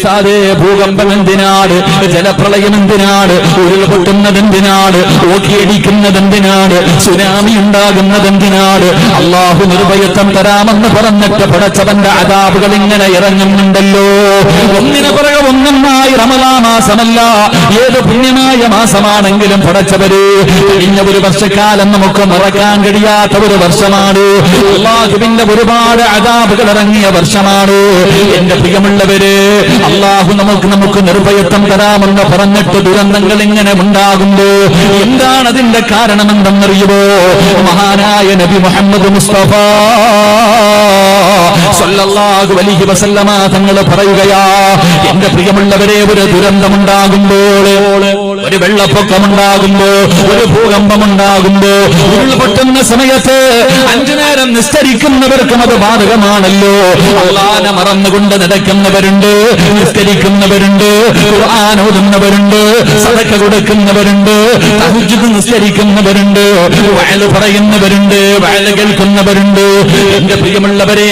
ഉസ്താദേ ഭൂകമ്പം എന്തിനാട് ജലപ്രളയം എന്തിനാട് ഉരുൾപൊട്ടുന്നത് എന്തിനാട് ഓക്കിയടിക്കുന്നത് എന്തിനാട് സുനാമി ഉണ്ടാകുന്നത് എന്തിനാട് അള്ളാഹു നിർഭയത്വം തരാമെന്ന് പറഞ്ഞിട്ട് പടച്ചവന്റെ അതാപുകൾ ഇങ്ങനെ ഇറങ്ങുന്നുണ്ടല്ലോ. ഒന്നിനു പുറകെ ഒന്നൊന്നായി റമദാ മാസമല്ല. ഏത് പുണ്യമായ മാസമാണെങ്കിലും പടച്ചവര് കഴിഞ്ഞ ഒരു വർഷക്കാലം നമുക്ക് മറക്കാൻ കഴിയാത്ത ഒരു വർഷമാണ്. അള്ളാഹുവിന്റെ ഒരുപാട് അതാപുകൾ ഇറങ്ങിയ വർഷമാണ്. എന്റെ പ്രിയമുള്ളവര് അള്ളാഹു നമുക്ക് നമുക്ക് നിർഭയത്വം തരാമെന്ന് പറഞ്ഞിട്ട് ദുരന്തങ്ങൾ ഇങ്ങനെ ഉണ്ടാകുമ്പോ എന്താണ് അതിന്റെ കാരണമെന്തെന്നറിയുമോ? മഹാനായ നബി മുഹമ്മദ് മുസ്തഫ സല്ലല്ലാഹു അലൈഹി വസല്ലമ തങ്ങൾ പറയുകയാ എന്റെ പ്രിയമുള്ളവരെ ഒരു ദുരന്തമുണ്ടാകുമ്പോൾ ഒരു വെള്ളപ്പൊക്കമുണ്ടാകുമ്പോ ഒരു ഭൂകമ്പമുണ്ടാകുമ്പോ ഉരുൾപൊട്ടുന്ന സമയത്ത് അഞ്ചു നേരം നിസ്കരിക്കുന്നവർക്കും അത് ബാധകമാണല്ലോ. അള്ളാനെ മറന്നുകൊണ്ട് നടക്കുന്നവരുണ്ട് നിസ്കരിക്കുന്നവരുണ്ട് ഓതുന്നവരുണ്ട് സദക്ക കൊടുക്കുന്നവരുണ്ട് തഹജ്ജുദ് നിസ്കരിക്കുന്നവരുണ്ട് വയൽ പറയുന്നവരുണ്ട് വയൽ കേൾക്കുന്നവരുണ്ട്. എന്റെ പ്രിയമുള്ളവരെ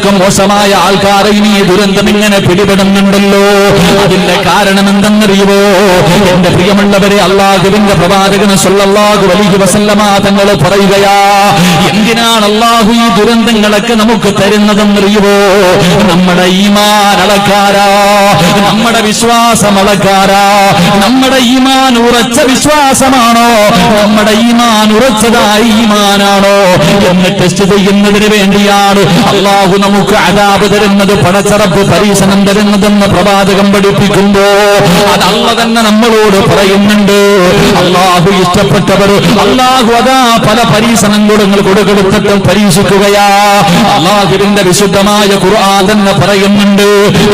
നല്ലവർക്കും മോശമായ ആൾക്കാർ ഇനി ഈ ദുരന്തം ഇങ്ങനെ പിടിപെടുന്നുണ്ടല്ലോ. അതിന്റെ കാരണം എന്തെന്നറിയുമോ എന്റെ പ്രിയമുള്ളവരെ അള്ളാഹുവിന്റെ പ്രവാചകന് സൊല്ലാഹു വലിയ വസല്ലമ തങ്ങൾ പറയുകയാ എന്തിനാണ് അള്ളാഹു ഈ ദുരന്തങ്ങളൊക്കെ നമുക്ക് തരുന്നതെന്നറിയുമോ നമ്മുടെ ഈമാൻ അളക്കാരാ നമ്മുടെ വിശ്വാസം അളക്കാരാ നമ്മുടെ ഈമാൻ ഉറച്ച വിശ്വാസമാണോ? നമ്മുടെ ഈമാൻ ഉറച്ചതായി ഈമാനാണോ? എന്ന് ടെസ്റ്റ് ചെയ്യുന്നതിന് വേണ്ടിയാണ്. അള്ളാഹു നമുക്ക് അതാപ് തരുന്നത് പടച്ചറപ്പ് പരീക്ഷണം തരുന്നതെന്ന് പ്രവാചകം പഠിപ്പിക്കുമ്പോ അതല്ല തന്നെ നമ്മളോട് പറയുന്നുണ്ട്. അള്ളാഹു ഇഷ്ടപ്പെട്ടവർ അള്ളാഹു അതാ പല പരീക്ഷണങ്ങൾ കൊടുക്കെടുത്തിട്ട് പരീക്ഷിക്കുകയാ. അള്ളാഹുവിന്റെ വിശുദ്ധമായ ഖുർആൻ തന്നെ പറയുന്നുണ്ട്.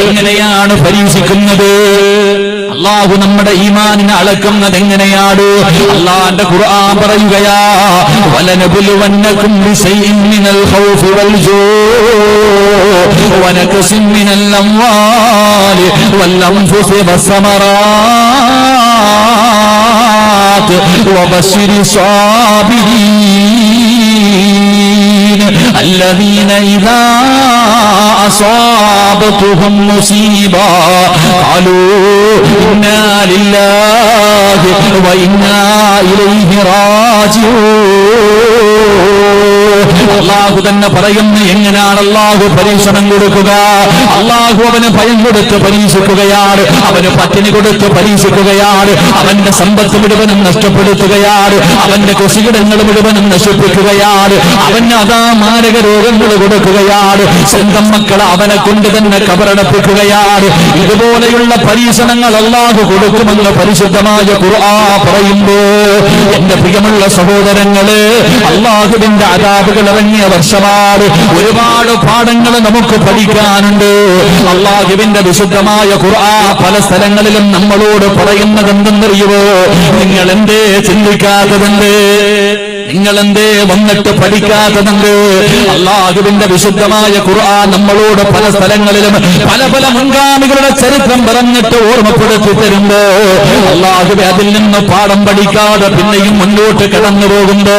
എങ്ങനെയാണ് പരീക്ഷിക്കുന്നത്? അള്ളാഹു നമ്മുടെ ഈമാനിനെ അളക്കുന്നത് എങ്ങനെയാണ് അള്ളാന്റെ ഖുർആൻ പറയുകയാ വലനബുലുവന്നകും ബിശൈഇൻ മിനൽ ഖൗഫി വൽ ജൂ ونكس من الأموال والأنفس والثمرات وبشر الصابرين الذين إذا أصابتهم مصيبة قالوا إنا لله وإنا إليه راجعون അള്ളാഹു തന്നെ പറയുന്നു എങ്ങനെയാണ് അള്ളാഹു പരീക്ഷണം കൊടുക്കുക? അള്ളാഹു അവന് ഭയം കൊടുത്ത് പരീക്ഷിക്കുകയാണ് അവന് പട്ടിണി കൊടുത്ത് പരീക്ഷിക്കുകയാണ് അവന്റെ സമ്പത്ത് മുഴുവനും നഷ്ടപ്പെടുത്തുകയാണ് അവന്റെ കൃഷിയിടങ്ങൾ മുഴുവനും നശിപ്പിക്കുകയാണ് അവന് അതാ മാരക രോഗങ്ങൾ കൊടുക്കുകയാണ് സ്വന്തം മക്കളെ അവനെ കൊണ്ട് തന്നെ കബറടപ്പിക്കുകയാണ്. ഇതുപോലെയുള്ള പരീക്ഷണങ്ങൾ അള്ളാഹു കൊടുക്കുമെന്ന് പരിശുദ്ധമായ ഖുർആ പറയുമ്പോ എന്റെ പ്രിയമുള്ള സഹോദരങ്ങൾ അള്ളാഹുവിന്റെ അതാപുകൾ ഇറങ്ങിയ വർഷമാണ് ഒരുപാട് പാഠങ്ങൾ നമുക്ക് പഠിക്കാനുണ്ട്. അള്ളാഹുവിന്റെ വിശുദ്ധമായ ഖുർആ പല സ്ഥലങ്ങളിലും നമ്മളോട് പറയുന്നത് എന്തെന്നറിയുമോ നിങ്ങൾ എന്തേ ചിന്തിക്കാത്തതുണ്ട്? നിങ്ങൾ എന്തേ വന്നിട്ട് പഠിക്കാത്തതുണ്ട് അള്ളാഹുവിന്റെ വിശുദ്ധമായ ഖുർആൻ നമ്മളോട് പല സ്ഥലങ്ങളിലും പല പല മുൻഗാമികളുടെ ചരിത്രം പറഞ്ഞിട്ട് ഓർമ്മപ്പെടുത്തി തരുമ്പോ അള്ളാഹുവെ അതിൽ നിന്ന് പാഠം പഠിക്കാതെ പിന്നെയും മുന്നോട്ട് കടന്നു പോകുമ്പോ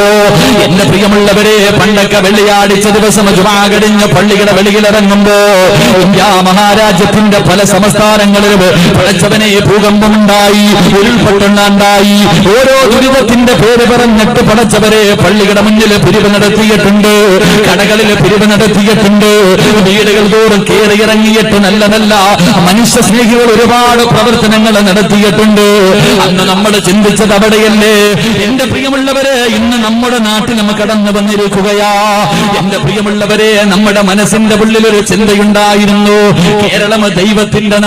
എന്റെ പ്രിയമുള്ളവരെ പണ്ടൊക്കെ വെള്ളിയാടിച്ച ദിവസം ജുമാകടിഞ്ഞ പള്ളിയുടെ വെളിയിലിറങ്ങുമ്പോ ഇന്ത്യ മഹാരാജ്യത്തിന്റെ പല സംസ്ഥാനങ്ങളിലും പഠിച്ചവനെ ഭൂകമ്പമുണ്ടായി ഉരുൾപൊട്ടുണ്ടായി ഓരോ ദുരിതത്തിന്റെ പേര് പറഞ്ഞിട്ട് പടച്ചവരെ പള്ളിയുടെ മുന്നിൽ പിരിവ് നടത്തിയിട്ടുണ്ട്. കടകളിൽ പിരിവ് നടത്തിയിട്ടുണ്ട്. വീടുകൾ തോറും കയറി ഇറങ്ങിയിട്ട് നല്ല നല്ല മനുഷ്യ സ്നേഹികൾ ഒരുപാട് പ്രവർത്തനങ്ങൾ നടത്തിയിട്ടുണ്ട്. അന്ന് നമ്മൾ ചിന്തിച്ചത് അവിടെയല്ലേ? എന്റെ പ്രിയമുള്ളവരെ ഇന്ന് നമ്മുടെ നാട്ടിൽ നമ്മൾ കടന്നു വന്നിരിക്കുകയാ. എന്റെ പ്രിയമുള്ളവരെ നമ്മുടെ മനസ്സിന്റെ ഉള്ളിൽ ഒരു ചിന്തയുണ്ടായിരുന്നു. കേരളം ദൈവത്തിന്റെ